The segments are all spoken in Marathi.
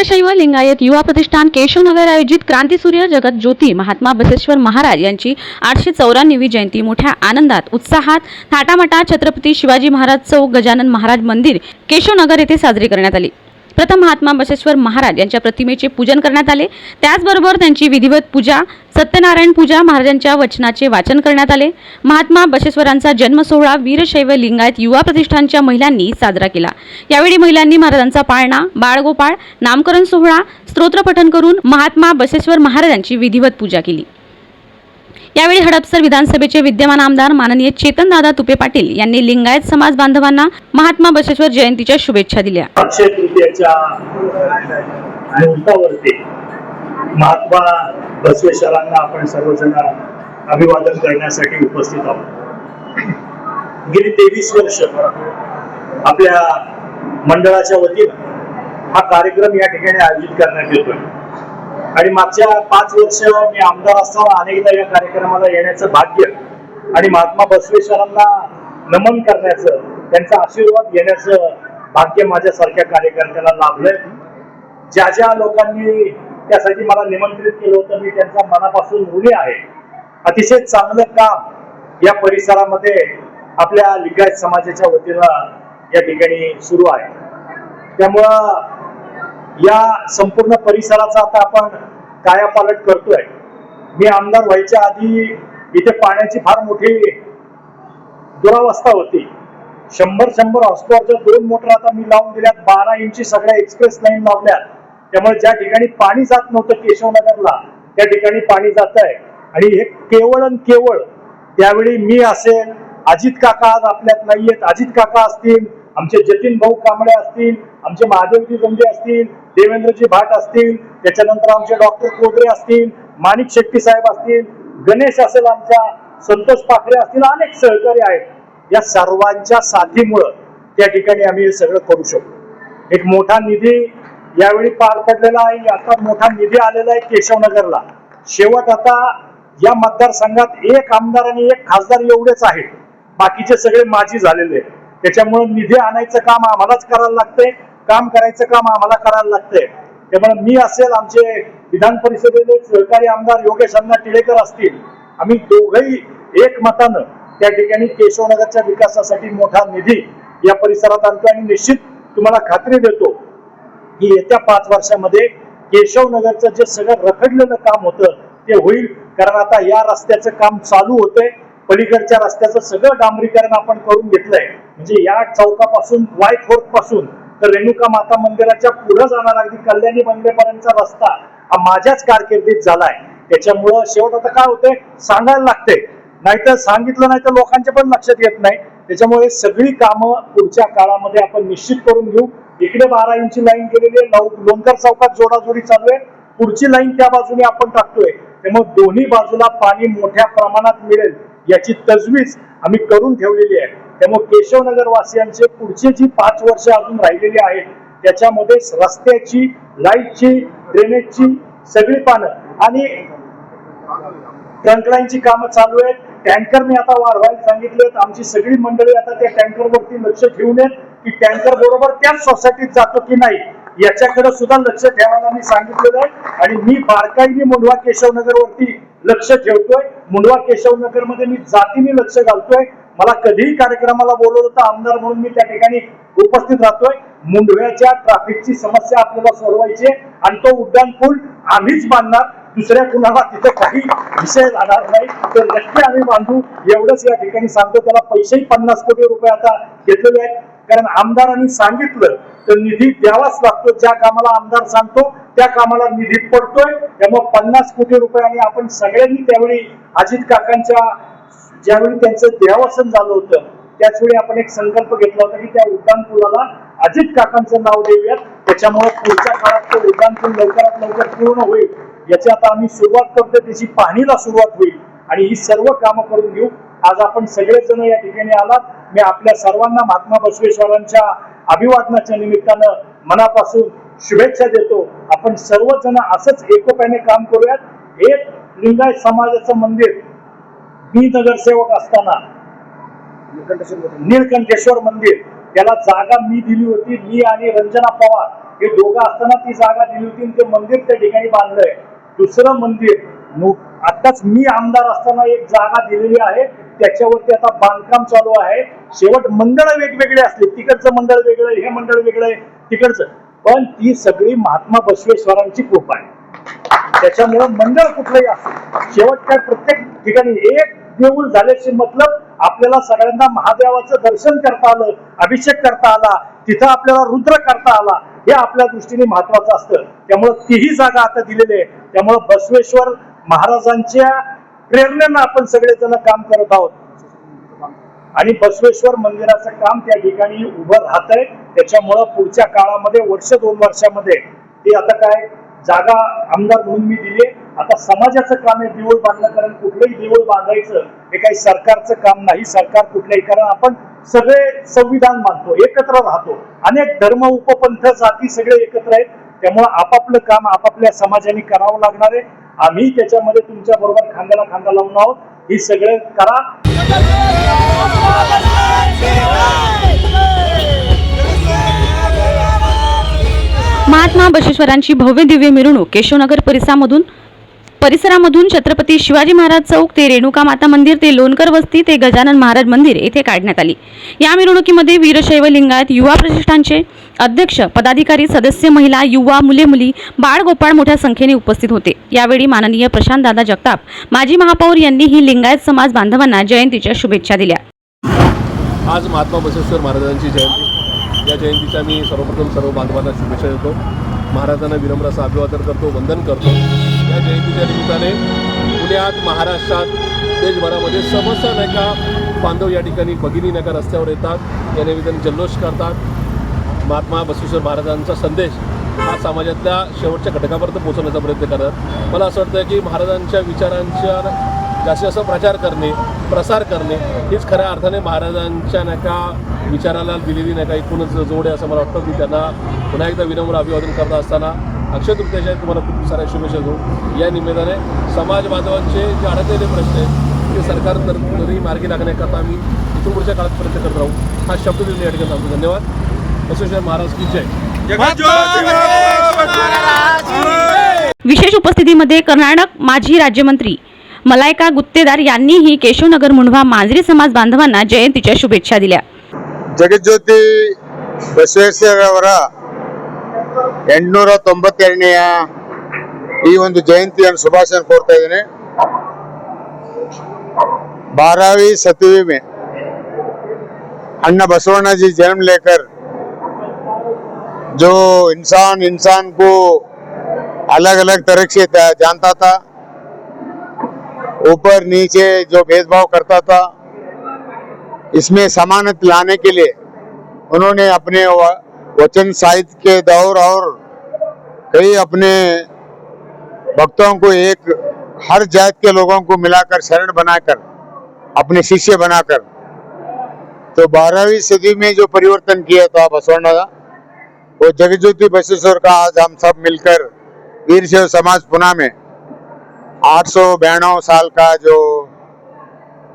वीरशैव लिंगायत युवा प्रतिष्ठान केशवनगर आयोजित क्रांतीसूर्य जगत ज्योती महात्मा बसेश्वर महाराज यांची आठशे चौऱ्याण्णवी जयंती मोठ्या आनंदात उत्साहात थाटामाटा छत्रपती शिवाजी महाराज चौक गजानन महाराज मंदिर केशवनगर येथे साजरी करण्यात आली. प्रथम महात्मा बसेश्वर महाराज यांच्या प्रतिमेचे पूजन करण्यात आले. त्याचबरोबर त्यांची विधिवत पूजा सत्यनारायण पूजा महाराजांच्या वचनाचे वाचन करण्यात आले. महात्मा बसेश्वरांचा जन्म सोहळा वीरशैव लिंगायत युवा प्रतिष्ठानच्या महिलांनी साजरा केला. यावेळी महिलांनी महाराजांचा पाळणा बाळगोपाळ नामकरण सोहळा स्तोत्रपठण करून महात्मा बसेश्वर महाराजांची विधिवत पूजा केली. यावेळी हडपसर विधानसभेचे विद्यमान आमदार माननीय चेतनदादा तुपे पाटील यांनी लिंगायत समाज बांधवांना महात्मा बसेश्वर जयंतीच्या शुभेच्छा दिल्या. महात्मा बसवेश्वरांना आपण सर्वजण अभिवादन करण्यासाठी उपस्थित आहोत. गेली तेवीस वर्ष आपल्या मंडळाच्या वतीनं हा कार्यक्रम या ठिकाणी आयोजित करण्यात येतोय. आणि मागच्या पाच वर्ष मी आमदार असताना अनेकदा या कार्यक्रमाला येण्याचं भाग्य आणि महात्मा बसवेश्वरांना नमन करण्याचं त्यांचा आशीर्वाद घेण्याचं भाग्य माझ्यासारख्या कार्यकर्त्याला लाभलंय. ज्या ज्या लोकांनी त्यासाठी मला निमंत्रित केलं होतं मी त्यांचा मनापासून ऋणी आहे. अतिशय चांगलं काम या परिसरामध्ये आपल्या लिंगायत समाजाच्या वतीनं या ठिकाणी सुरू आहे. त्यामुळं या संपूर्ण परिसराचा आता आपण कायापालट करतोय. मी आमदार व्हायच्या आधी इथे पाण्याची फार मोठी दुरावस्था होती. शंभर शंभर हॉस्पॉटच्या दोन मोटर आता मी लावून दिल्यात. बारा इंची सगळ्या एक्सप्रेस लाईन लावल्यात. त्यामुळे ज्या ठिकाणी पाणी जात नव्हतं केशवनगरला त्या ठिकाणी पाणी जात आहे आणि हे केवळ आणि केवळ त्यावेळी मी असेल अजित काका आज आपल्यात नाहीयेत. अजित काका असतील आमचे जतीन भाऊ कांबळे असतील आमचे महादेवजी गंजे असतील देवेंद्रजी भाट असतील त्याच्यानंतर आमचे डॉक्टर कोदरे असतील माणिक शेट्टी साहेब असतील गणेश असेल आमच्या संतोष पाखरे असतील अनेक सहकारी आहेत. या सर्वांच्या साथीमुळं त्या ठिकाणी आम्ही हे सगळं करू शकतो. एक मोठा निधी यावेळी पार पडलेला आहे आता मोठा निधी आलेला आहे केशवनगरला. शेवट आता या मतदारसंघात एक आमदार आणि एक खासदार एवढेच आहेत. बाकीचे सगळे माजी झालेले आहेत. त्याच्यामुळे निधी आणायचं काम आम्हालाच करायला लागतंय. काम करायचं काम आम्हाला करायला लागतंय. त्यामुळे मी असेल आमचे विधान परिषदेचे सहकारी आमदार योगेश अण्णा टिळेकर असतील आम्ही दोघही एक मतानं त्या ठिकाणी केशवनगरच्या विकासासाठी मोठा निधी या परिसरात आणतो आणि निश्चित तुम्हाला खात्री देतो की येत्या पाच वर्षामध्ये केशवनगरचं जे सगळं रखडलेलं काम होतं ते होईल. कारण आता या रस्त्याचं काम चालू होतंय. पलीकडच्या रस्त्याचं सगळं डांबरीकरण आपण करून घेतलंय. म्हणजे या चौकापासून वाय फोर्थपासून तर रेणुका माता मंदिराच्या पुढे जाणार अगदी कल्याणी बंगल्यापर्यंतचा रस्ता हा माझ्याच कारकिर्दीत झालाय. त्याच्यामुळं शेवट आता काय होतंय? सांगायला लागते नाहीतर सांगितलं नाही तर लोकांच्या पण लक्षात येत नाही. त्याच्यामुळे सगळी कामं पुढच्या काळामध्ये आपण निश्चित करून घेऊ. इकडे बारा इंची लाईन केलेली आहे. लोणकर चौकात जोडाजोडी चालू आहे. पुढची लाईन त्या बाजूने आपण टाकतोय. त्यामुळे दोन्ही बाजूला पाणी मोठ्या प्रमाणात मिळेल याची तजवीज आम्ही करून ठेवलेली आहे. त्यामुळे केशवनगर वासियांचे पुढची जी पाच वर्ष अजून राहिलेली आहेत त्याच्यामध्ये रस्त्याची लाईटची ड्रेनेजची सगळी पानं आणि ट्रंकलाईनची कामं चालू आहेत. टँकर मी आता वाढवायला सांगितलेत आमची सगळी मंडळी आता त्या टँकर वरती लक्ष ठेवून आहेत. की टँकर बरोबर त्याच सोसायटीत जातो की नाही याच्याकडे सुद्धा लक्ष ठेवायला मी सांगितलेलं आहे. आणि मी बारकाईने मुंडवा केशवनगर वरती लक्ष ठेवतोय. मुंडवा केशवनगरमध्ये मी जातीने लक्ष घालतोय. मला कधीही कार्यक्रमाला बोलवलं तर आमदार म्हणून मी त्या ठिकाणी उपस्थित राहतोय. मुंडव्याच्या ट्रॅफिकची समस्या आपल्याला सोडवायची आहे. आणि तो उड्डाण पूल आम्हीच बांधणार. दुसऱ्या कुणाला तिथे काही विषय राहणार नाही. तर नक्की आम्ही बांधू. एवढंच या ठिकाणी सांगतो. त्याला पैसेही पन्नास कोटी रुपये आता घेतलेले आहेत. कारण आमदारांनी सांगितलं तर निधी द्यावाच लागतो. ज्या कामाला आमदार सांगतो त्या कामाला निधी पडतोय. त्यामुळे पन्नास कोटी रुपये आणि आपण सगळ्यांनी त्यावेळी अजित काकांच्या ज्यावेळी त्यांचं देहावसन झालं होतं त्याचवेळी आपण एक संकल्प घेतला होता की त्या उड्डाणपुलाला अजित काकांचं नाव देऊयात. त्याच्यामुळे पुढच्या काळात तो उड्डाणपूल लवकरात लवकर पूर्ण होईल. याची आता आम्ही सुरुवात करतो त्याची पाहणीला सुरुवात होईल. आणि ही सर्व कामं करून घेऊ आज आपण सगळेजण या ठिकाणी आलात. मी आपल्या सर्वांना महात्मा बसवेश्वरांच्या अभिवादनाच्या निमित्तानं मनापासून शुभेच्छा देतो. आपण सर्वजण असंच एकोप्याने काम करूयात. एक लिंगायत समाजाचं मंदिर मी नगरसेवक असताना निळकंठेश्वर मंदिर त्याला जागा मी दिली होती. मी आणि रंजना पवार हे दोघं असताना ती जागा दिली होती आणि ते मंदिर त्या ठिकाणी बांधलंय. दुसरं मंदिर आताच मी आमदार असताना एक जागा दिलेली आहे. त्याच्यावरती आता बांधकाम चालू आहे. शेवट मंडळ वेगवेगळे असले तिकडचं मंडळ वेगळं हे मंडळ वेगळं आहे तिकडचं. पण ती सगळी महात्मा बसवेश्वरांची कृपा आहे. त्याच्यामुळे मंडळ कुठलंही असेल शेवट काय प्रत्येक ठिकाणी एक देऊळ झाल्याचे मतलब आपल्याला सगळ्यांना महादेवाचं दर्शन करता आलं अभिषेक करता आला तिथं आपल्याला रुद्र करता आला हे आपल्या दृष्टीने महत्वाचं असतं. त्यामुळे तीही जागा आता दिलेली आहे. त्यामुळे बसवेश्वर महाराजांच्या प्रेरणेनं आपण सगळेजण काम करत आहोत. आणि बसवेश्वर मंदिराचं काम त्या ठिकाणी उभं राहत आहे त्याच्यामुळं पुढच्या काळामध्ये वर्ष दोन वर्षामध्ये ते आता काय जागा आमदार म्हणून मी दिली आता समाजाचं काम आहे देऊळ बांधलं कारण कुठलंही देऊळ बांधायचं हे काही सरकारचं काम नाही. सरकार कुठलंही कारण आपण सगळे संविधान मानतो एकत्र राहतो. अनेक धर्म उपपंथ जाती सगळे एकत्र आहेत. त्यामुळं आपापलं काम आपापल्या समाजाने करावं लागणार आहे. आम्ही त्याच्यामध्ये तुमच्या बरोबर खांद्याला खांदा लावून आहोत. हे सगळं करा. महात्मा बशेश्वरांची भव्य दिव्य मिरवणूक केशवनगर परिसरामधून परिसरामधून छत्रपती शिवाजी महाराज चौक ते रेणुका माता मंदिर ते लोणकर वस्ती ते गजानन महाराज मंदिर येथे काढण्यात आली. या मिरवणुकीमध्ये वीरशैव लिंगायत युवा प्रतिष्ठानचे अध्यक्ष पदाधिकारी सदस्य महिला युवा मुले मुली बाळ गोपाळ मोठ्या संख्येने उपस्थित होते. यावेळी माननीय प्रशांत दादा जगताप माजी महापौर यांनी ही लिंगायत समाज बांधवांना जयंतीच्या शुभेच्छा दिल्या. आज महात्मा बसवेश्वर महाराजांची जयंती. या जयंतीच्या मी सर्वप्रथम सर्व बांधवांना शुभेच्छा देतो. महाराजांना विनम्र अभिवादन करतो वंदन करतो. या जयंतीच्या निमित्ताने पुण्यात महाराष्ट्रात देशभरामध्ये समस्या नाही का? बांधव या ठिकाणी भगिनी नाही का रस्त्यावर येतात. या निमित्ताने जल्लोष करतात. महात्मा बसवेश्वर महाराजांचा संदेश हा समाजातल्या शेवटच्या घटकापर्यंत पोहोचवण्याचा प्रयत्न करतात. मला असं वाटतं की महाराजांच्या विचारांच्या जास्तीत जास्त प्रचार करणे प्रसार करणे हीच खऱ्या अर्थाने महाराजांच्या नाही का विचाराला दिलेली नाही का एकूणच जोड आहे असं मला वाटतं. की त्यांना पुन्हा एकदा विनम्र अभिवादन करत असताना अक्षय तृतीयाच्या तुम्हाला खूप साऱ्या शुभेच्छा देऊ. या निमित्ताने समाज बांधवांचे जे अडकलेले प्रश्न आहेत ते सरकार तरी मार्गी लागण्याकरता आम्ही इथून पुढच्या काळात प्रयत्न करत राहू. हा शब्द तुम्ही या ठिकाणी सांगतो. धन्यवाद. असोसिएशन महाराज की जय. विशेष उपस्थितीमध्ये कर्नाटक माजी राज्यमंत्री मलायका गुत्तेदार यांनीही केशवनगर मुंढवा मांजरी समाज बांधवांना जयंतीच्या शुभेच्छा दिल्या. जगज्योती बसवेश्वरवರ ಎಂಟುನೂರ ತೊಂಬತ್ತೆರಡನೆಯ ಈ ಒಂದು ಜಯಂತಿಯನ್ನು ಶುಭಾಶಯ ಕೋರ್ತಾ ಇದ್ದೇನೆ बारहवीं सतवीं में अन्ना बसवण्णा जी जन्म लेकर जो इंसान इंसान को अलग अलग तरह से त- जानता था ऊपर नीचे जो भेदभाव करता था इसमें समानत लाने के लिए उन्होंने अपने व- वचन साहित्य के दौर और कई अपने भक्तों को एक, हर जात के लोगों को मिलाकर, शरण बनाकर, अपने शिष्य बनाकर तो बारहवीं सदी में जो परिवर्तन किया था बसवण्णा का, वो जगज्योति बसेश्वर का आज हम सब मिलकर वीर शैव समाज पुना में आठ सौ साल का जो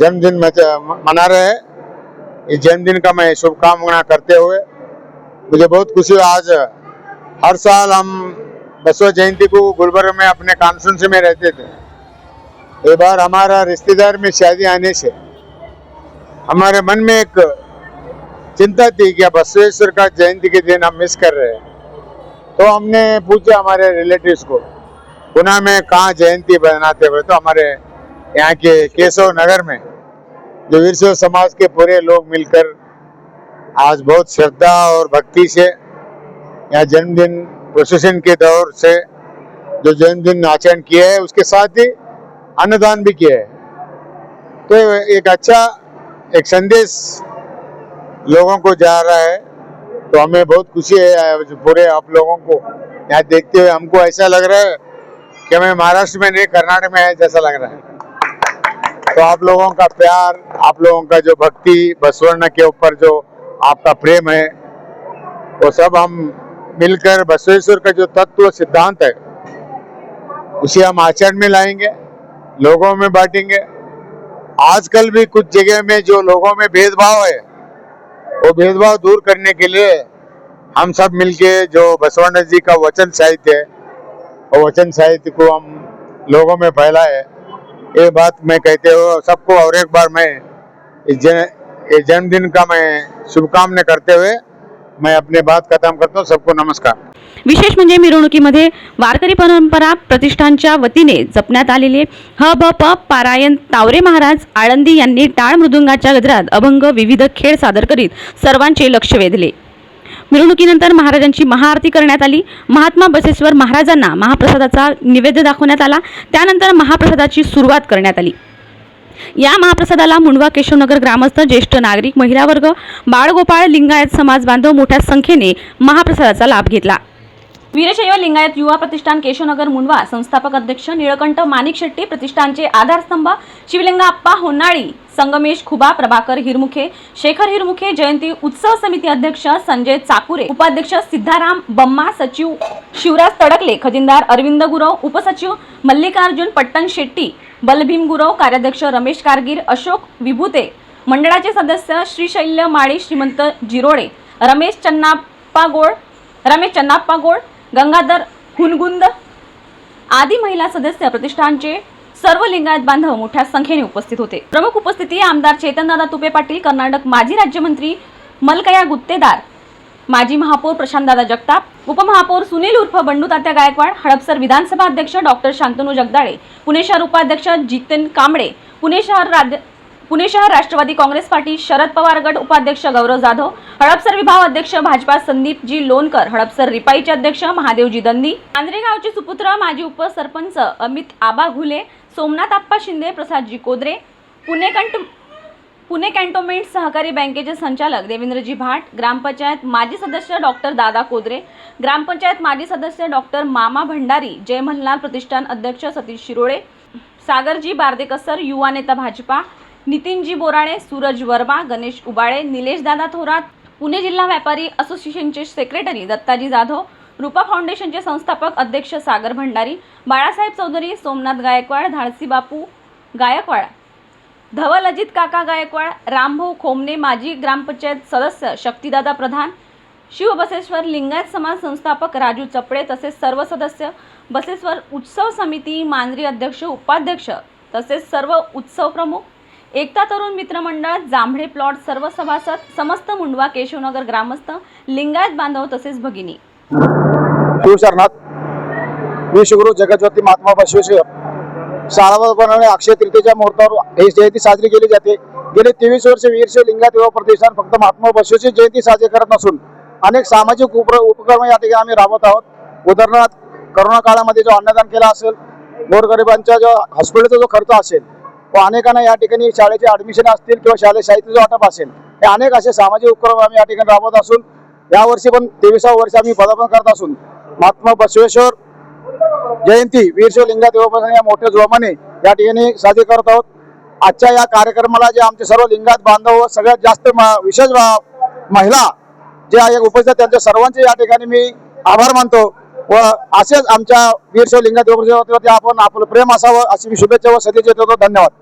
जन्मदिन मना रहे हैं। इस जन्मदिन का मैं शुभकामना करते हुए मुझे बहुत खुशी आज हर साल हम बसवा जयंती को गुलबर्ग में अपने कॉन्फ्रेंस में रहते थे। एक बार हमारा रिश्तेदार में शादी आने से हमारे मन में एक चिंता थी कि बसवेश्वर का जयंती के दिन हम मिस कर रहे हैं। तो हमने पूछा हमारे रिलेटिव्स को, पुणे में कहाँ जयंती बनाते हुए तो हमारे यहाँ के केशव नगर में जो वीरशैव समाज के पूरे लोग मिलकर आज बहुत श्रद्धा और भक्ति से यहाँ जन्मदिन प्रोसेशन के दौर से जो जन्मदिन आचरण किया है, उसके साथ ही अन्नदान भी किया है। तो एक अच्छा एक संदेश लोगों को जा रहा है। तो हमें बहुत खुशी है पूरे आप लोगों को यहाँ देखते हुए हमको ऐसा लग रहा है कि हमें महाराष्ट्र में नहीं, कर्नाटक में है जैसा लग रहा है। तो आप लोगों का प्यार, आप लोगों का जो भक्ति, बसवर्ण के ऊपर जो आपका प्रेम है। वो सब हम मिलकर बसवेश्वर का जो तत्व सिद्धांत है, उसे हम आचरण में लाएँगे, लोगों में बांटेंगे। आजकल भी कुछ जगह में जो लोगों में भेदभाव है, वो भेदभाव दूर करने के लिए हम सब मिलके जो बसवाना जी का वचन साहित्य है, वो वचन साहित्य को हम लोगों में फैलाए। ये बात मैं कहते हुए सबको और एक बार मैं इस जन ये जन्मदिन का मैं शुभकामना करते हुए मैं अपने बात खत्म करता हूँ। सबको नमस्कार। विशेष म्हणजे मिरवणुकीमध्ये वारकरी परंपरा प्रतिष्ठानच्या वतीने जपण्यात आलेले ह ब प पारायण तावरे महाराज आळंदी यांनी टाळ मृदुंगाच्या गजरात अभंग विविध खेळ सादर करीत सर्वांचे लक्ष वेधले. मिरवणुकीनंतर महाराजांची महाआरती करण्यात आली. महात्मा बसेश्वर महाराजांना महाप्रसादाचा निवेद्य दाखवण्यात आला. त्यानंतर महाप्रसादाची सुरुवात करण्यात आली. या महाप्रसादाला मुंडवा केशवनगर ग्रामस्थ ज्येष्ठ नागरिक महिला वर्ग बाळगोपाळ लिंगायत समाज बांधव मोठ्या संख्येने महाप्रसादाचा लाभ घेतला. वीरशैव लिंगायत युवा प्रतिष्ठान केशवनगर मुंडवा संस्थापक अध्यक्ष निळकंठ माणिक शेट्टी प्रतिष्ठानचे आधारस्तंभ शिवलिंगाप्पा होनाळी संगमेश खुबा प्रभाकर हिरमुखे शेखर हिरमुखे जयंती उत्सव समिती अध्यक्ष संजय चाकुरे उपाध्यक्ष सिद्धाराम बम्मा सचिव शिवराज तडकले खजिनदार अरविंद गुरव उपसचिव मल्लिकार्जुन पट्टण शेट्टी बलभीम गुरव कार्याध्यक्ष रमेश कारगीर अशोक विभूते. मंडळाचे सदस्य श्रीशैल्य माळी श्रीमंत जिरोडे. रमेश चन्नाप्पा गोळ रमेश चन्नाप्पा गोळ गंगाधर हुनगुंद. आदी महिला सदस्य प्रतिष्ठानचे सर्व लिंगायत बांधव मोठ्या संख्येने उपस्थित होते. प्रमुख उपस्थिती आमदार चेतनदादा तुपे पाटील कर्नाटक माजी राज्यमंत्री मलकया गुत्तेदार. माजी महापौर प्रशांतदादा जगताप उपमहापौर सुनील उर्फ बंडू तात्या गायकवाड हडपसर विधानसभा अध्यक्ष डॉक्टर शांतनू जगदाळे पुणे शहर उपाध्यक्ष जितेन कांबळे पुणे शहर राज्य पुणे शहर राष्ट्रवादी काँग्रेस पार्टी शरद पवार गट उपाध्यक्ष गौरव जाधव हडपसर विभाग अध्यक्ष भाजपा संदीपजी लोणकर हडपसर रिपाईचे अध्यक्ष महादेवजी दंदी आंद्रेगावचे सुपुत्र माजी उपसरपंच अमित आबा घुले सोमनाथ आप्पा शिंदे प्रसादजी कोदरे पुणेकंट पुणे कॅन्टोन्मेंट सहकारी बँकेचे संचालक देवेंद्रजी भाट ग्रामपंचायत माजी सदस्य डॉक्टर दादा कोदरे ग्रामपंचायत माजी सदस्य डॉक्टर मामा भंडारी जय मल्हार प्रतिष्ठान अध्यक्ष सतीश शिरोळे सागरजी बार्देकसर युवा नेता भाजपा नितीनजी बोराळे सूरज वर्मा गणेश उबाळे निलेश दादा थोरात पुणे जिल्हा व्यापारी असोसिएशनचे सेक्रेटरी दत्ताजी जाधव रूपा फाउंडेशनचे संस्थापक अध्यक्ष सागर भंडारी बाळासाहेब चौधरी सोमनाथ गायकवाड धाडसी बापू गायकवाड धवल अजित काका गायकवाड रामभाऊ खोमने माजी ग्रामपंचायत सदस्य शक्तिदादा प्रधान शिवबसेश्वर लिंगायत समाज संस्थापक राजू चपडे तसेच सर्व सदस्य बसेश्वर उत्सव समिती मांजरी अध्यक्ष उपाध्यक्ष तसेच सर्व उत्सव प्रमुख एकता तरुण मित्रमंडळ जांभळे प्लॉट सर्व सभासद समस्त मुंडवा केशवनगर ग्रामस्थ लिंगायत बांधव तसेच भगिनी. मी शिवगुरु जगज्योती महात्मा बसवेश्वर अक्षय तृतीच्या मुहूर्तावर ही जयंती साजरी केली जाते. गेले तेवीस वर्ष वीरशे लिंगात युवा प्रतिष्ठान फक्त महात्मा बसवेची जयंती साजरी करत नसून अनेक सामाजिक उप उपक्रम या ठिकाणी आम्ही राबवत आहोत. उदाहरणार्थ करोना काळामध्ये जो अन्नदान केला असेल गोरगरिबांच्या जो हॉस्पिटलचा जो खर्च असेल व अनेकांना या ठिकाणी शाळेचे ऍडमिशन असतील किंवा शालेय जो वाटप असेल हे अनेक असे सामाजिक उपक्रम आम्ही या ठिकाणी राबवत असून यावर्षी पण तेविसाव्या वर्ष आम्ही पदार्पण करत असून महात्मा बसवेश्वर जयंती वीरशिव लिंगात या मोठ्या जोमाने या ठिकाणी साजरी करत आहोत. आजच्या या कार्यक्रमाला जे आमचे सर्व लिंगात बांधव सगळ्यात जास्त विशेष महिला जे आहे उपस्थित त्यांच्या सर्वांचे या ठिकाणी मी आभार मानतो व असेच आमच्या वीरशिव लिंगात देवपासून आपण आपलं प्रेम असावं अशी मी शुभेच्छा व सदिच्छा देतो. धन्यवाद.